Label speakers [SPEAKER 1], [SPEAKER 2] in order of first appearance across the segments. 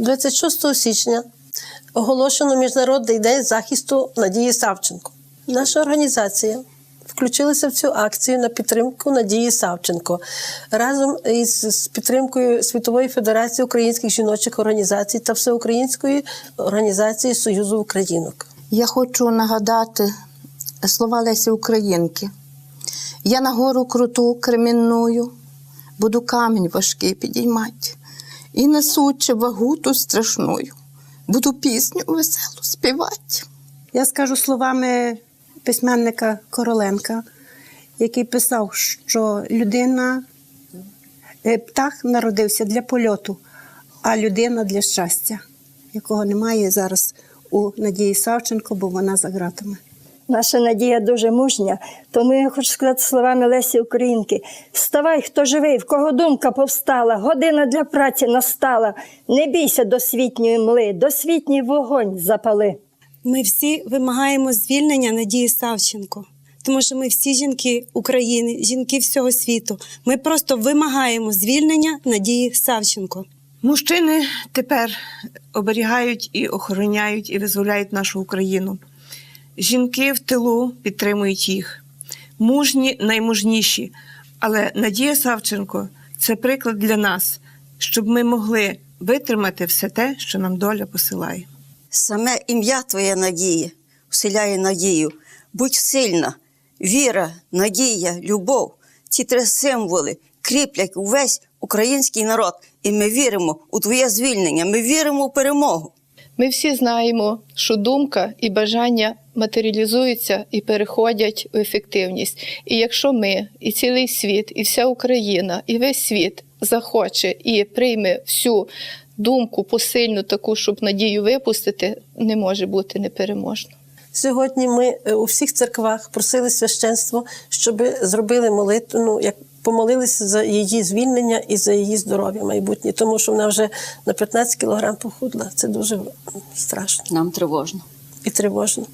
[SPEAKER 1] 26 січня оголошено Міжнародний день захисту Надії Савченко. Наша організація включилася в цю акцію на підтримку Надії Савченко разом із підтримкою Світової Федерації українських жіночих організацій та Всеукраїнської організації Союзу Українок.
[SPEAKER 2] Я хочу нагадати слова Лесі Українки. Я на гору круту кремінную, буду камінь важкий підіймати, і несучи вагу ту страшную, буду пісню веселу співати.
[SPEAKER 3] Я скажу словами письменника Короленка, який писав, що людина, е, птах народився для польоту, а людина для щастя, якого немає зараз у Надії Савченко, бо вона за ґратами.
[SPEAKER 4] Наша надія дуже мужня, тому я хочу сказати словами Лесі Українки: вставай, хто живий, в кого думка повстала, година для праці настала. Не бійся досвітньої мли, досвітній вогонь запали.
[SPEAKER 5] Ми всі вимагаємо звільнення Надії Савченко, тому що ми всі жінки України, жінки всього світу. Ми просто вимагаємо звільнення Надії Савченко.
[SPEAKER 6] Мужчини тепер оберігають і охороняють і визволяють нашу Україну. Жінки в тилу підтримують їх. Мужні наймужніші. Але Надія Савченко це приклад для нас, щоб ми могли витримати все те, що нам доля посилає.
[SPEAKER 7] Саме ім'я Твоє надії вселяє надію. Будь сильна, віра, надія, любов. Ці три символи кріплять увесь український народ. І ми віримо у Твоє звільнення, ми віримо в перемогу.
[SPEAKER 8] Ми всі знаємо, що думка і бажання матеріалізуються і переходять у ефективність. І якщо ми, і цілий світ, і вся Україна, і весь світ захоче і прийме всю думку посильну, таку, щоб надію випустити, не може бути непереможно.
[SPEAKER 1] Сьогодні ми е, у всіх церквах просили священство, щоб зробили молитву, ну, як помолилися за її звільнення і за її здоров'я майбутнє, тому що вона вже на 15 кілограм похудла. Це дуже страшно
[SPEAKER 7] Нам тривожно.
[SPEAKER 1] і тривожно.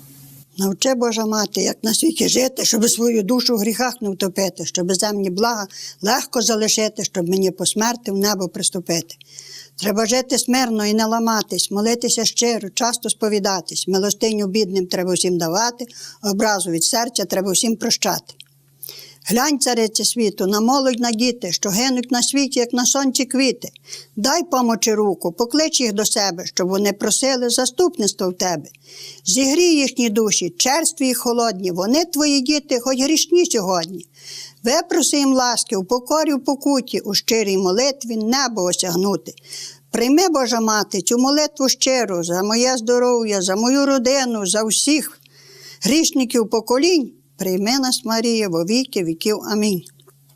[SPEAKER 9] Навчи Божа мати, як на світі жити, щоб свою душу в гріхах не втопити, щоб земні блага легко залишити, щоб мені по смерти в небо приступити. Треба жити смирно і не ламатись, молитися щиро, часто сповідатись, милостиню бідним треба всім давати, образу від серця треба всім прощати. Глянь, царице світу, на молодь на діти, що гинуть на світі, як на сонці квіти. Дай помочи руку, поклич їх до себе, щоб вони просили заступництво в тебе. Зігрій їхні душі, черстві і холодні, вони твої діти, хоч грішні сьогодні. Випроси їм ласки, у покорі в покуті, у щирій молитві небо осягнути. Прийми, Божа мати, цю молитву щиру за моє здоров'я, за мою родину, за всіх грішників поколінь. Прийми нас, Марія, во віки віків. Амінь.